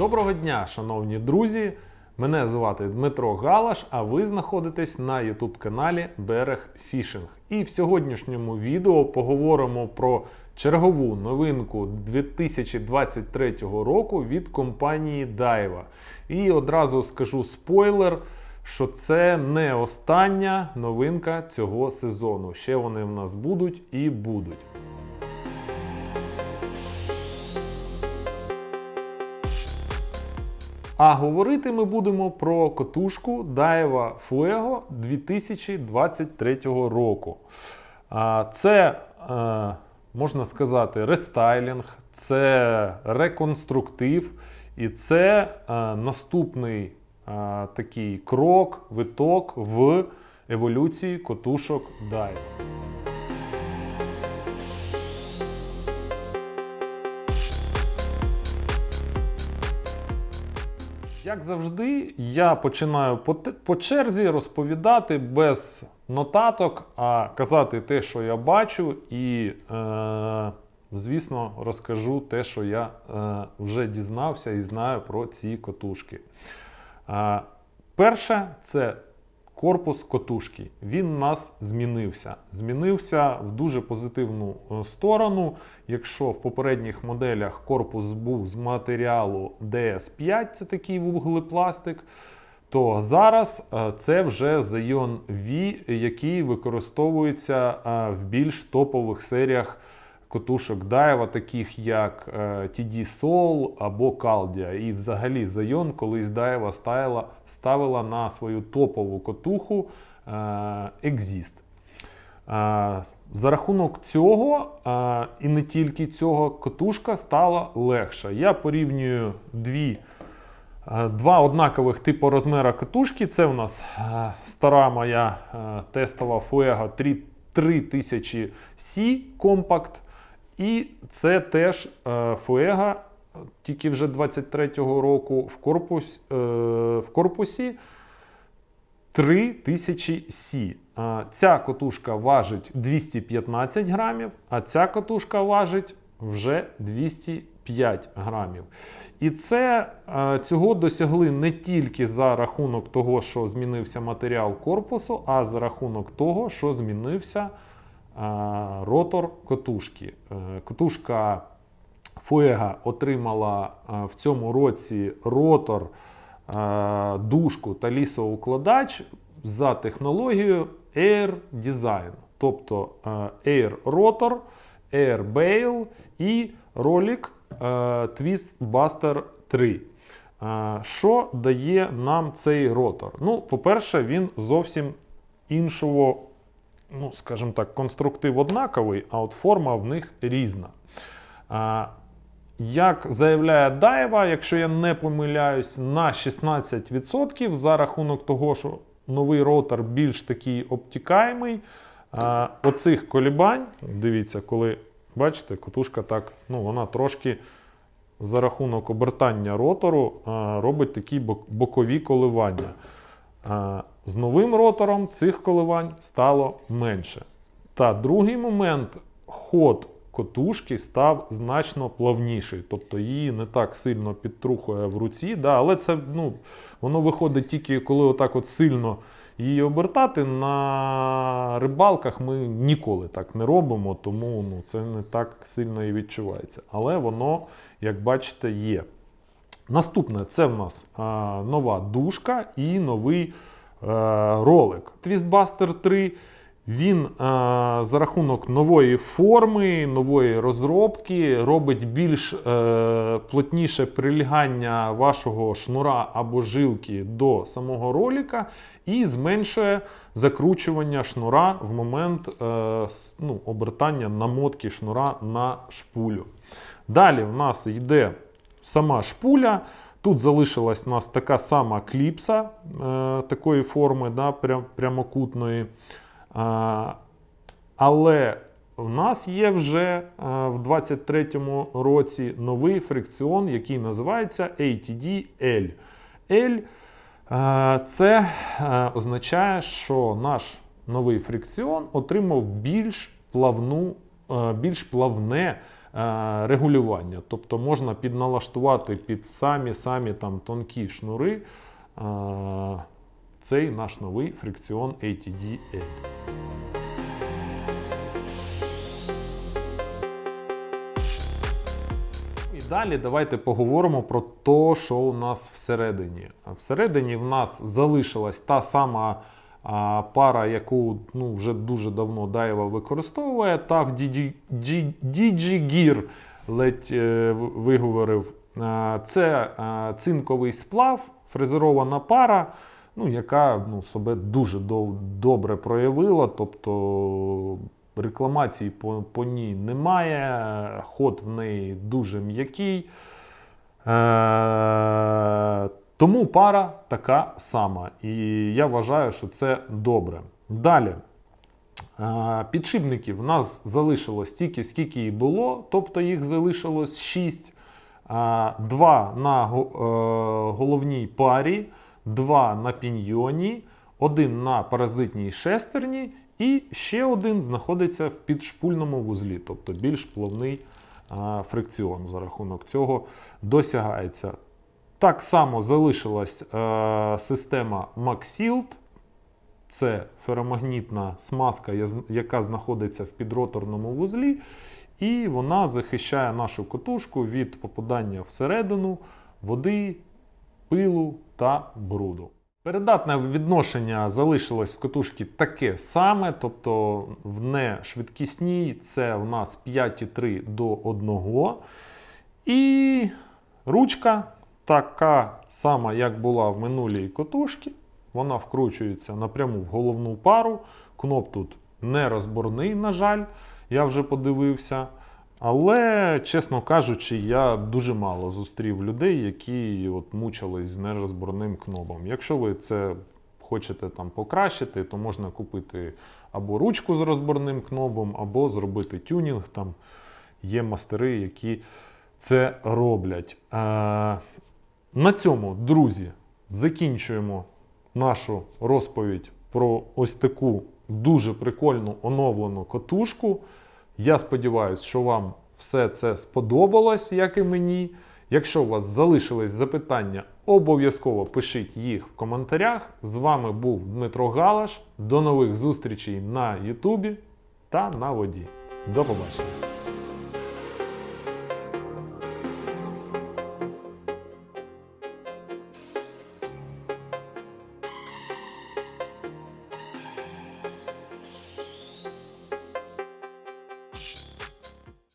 Доброго дня, шановні друзі! Мене звати Дмитро Галаш, а ви знаходитесь на YouTube каналі Берег Фішинг. І в сьогоднішньому відео поговоримо про чергову новинку 2023 року від компанії Daiwa. І одразу скажу спойлер, що це не остання новинка цього сезону. Ще вони в нас будуть і будуть. А говорити ми будемо про котушку Daiwa Fuego 2023 року. Це, е, можна сказати, рестайлінг, це реконструктив, і це е, наступний е, такий крок, виток в еволюції котушок Daiwa. Як завжди, я починаю по, по черзі розповідати без нотаток, а казати те, що я бачу, і, е, звісно, розкажу те, що я е, вже дізнався і знаю про ці котушки. Е, перше, це корпус котушки. Він у нас змінився. Змінився в дуже позитивну е, сторону. Якщо в попередніх моделях корпус був з матеріалу DS5, це такий вуглепластик, то зараз е, це вже Xeon V, який використовується е, в більш топових серіях котушок Daiwa, таких як е, TD Soul або Caldia. І взагалі Xeon колись Daiwa ставила, ставила на свою топову котуху е, Exist. Е, За рахунок цього, і не тільки цього, котушка стала легша. Я порівнюю дві, два однакових типу розміра катушки. Це у нас стара моя тестова Fuego 3000C Compact. І це теж е, Fuego, тільки вже 23-го року в, корпус, е, в корпусі 3000 Сі. Ця котушка важить 215 грамів, а ця котушка важить вже 205 грамів. І це е, цього досягли не тільки за рахунок того, що змінився матеріал корпусу, а за рахунок того, що змінився е, ротор котушки. Е, Котушка Fuego отримала е, в цьому році ротор е, дужку та лісоукладач за технологією Air Design, тобто Air Rotor, Air Bail і ролик Twist Buster 3. Е, Що дає нам цей ротор? Ну, по-перше, він зовсім іншого, ну, скажімо так, конструктив однаковий, а от форма в них різна. Як заявляє Даєва, якщо я не помиляюсь, на 16% за рахунок того, що новий ротор більш такий обтікаємий. Оцих колібань, дивіться, коли бачите, котушка так, ну вона трошки за рахунок обертання ротору робить такі бокові коливання. З новим ротором цих коливань стало менше. Та другий момент ход котушки став значно плавніший, тобто її не так сильно підтрухує в руці. Да, але це ну, воно виходить тільки коли отак от сильно її обертати. На рибалках ми ніколи так не робимо, тому ну, це не так сильно і відчувається. Але воно, як бачите, є. Наступне це в нас а, нова дужка і новий ролик. Twistbuster 3. Він е, за рахунок нової форми, нової розробки робить більш е, плотніше прилягання вашого шнура або жилки до самого ролика і зменшує закручування шнура в момент е, ну, обертання намотки шнура на шпулю. Далі в нас йде сама шпуля. Тут залишилась у нас така сама кліпса е, такої форми, да, прям, прямокутної. А, але в нас є вже е, в 23-му році новий фрикціон, який називається ATD L. L е, це е, означає, що наш новий фрикціон отримав більш плавну, е, більш плавне е, регулювання. Тобто можна підналаштувати під самі-самі там тонкі шнури е, цей наш новий фрикціон ATD-L. Далі давайте поговоримо про те, що у нас всередині. Всередині в нас залишилась та сама а, пара, яку ну, вже дуже давно Даєва використовує, та в DigiGear ледь е, виговорив. Це а, цинковий сплав, фрезерована пара, ну, яка ну, себе дуже дов- добре проявила. Тобто рекламацій по, по ній немає, ход в неї дуже м'який. Е, тому пара така сама. І я вважаю, що це добре. Далі. Підшипників в нас залишилось стільки, скільки і було, тобто їх залишилось 6. Два на е, головній парі, два на піньйоні, один на паразитній шестерні, і ще один знаходиться в підшпульному вузлі, тобто більш плавний фрикціон за рахунок цього досягається. Так само залишилась е, система MaxShield. Це феромагнітна смазка, яка знаходиться в підроторному вузлі, і вона захищає нашу котушку від попадання всередину води, пилу та бруду. Передатне відношення залишилось в катушці таке саме, тобто в нешвидкісній це у нас 5,3 до 1. І ручка така сама, як була в минулій котушці. Вона вкручується напряму в головну пару. Кноп тут не розборний, на жаль, я вже подивився. Але, чесно кажучи, я дуже мало зустрів людей, які от мучились з нерозборним кнопом. Якщо ви це хочете там покращити, то можна купити або ручку з розборним кнопом, або зробити тюнінг. Там є мастери, які це роблять. На цьому, друзі, закінчуємо нашу розповідь про ось таку дуже прикольну оновлену катушку. Я сподіваюся, що вам все це сподобалось, як і мені. Якщо у вас залишились запитання, обов'язково пишіть їх в коментарях. З вами був Дмитро Галаш. До нових зустрічей на Ютубі та на воді. До побачення!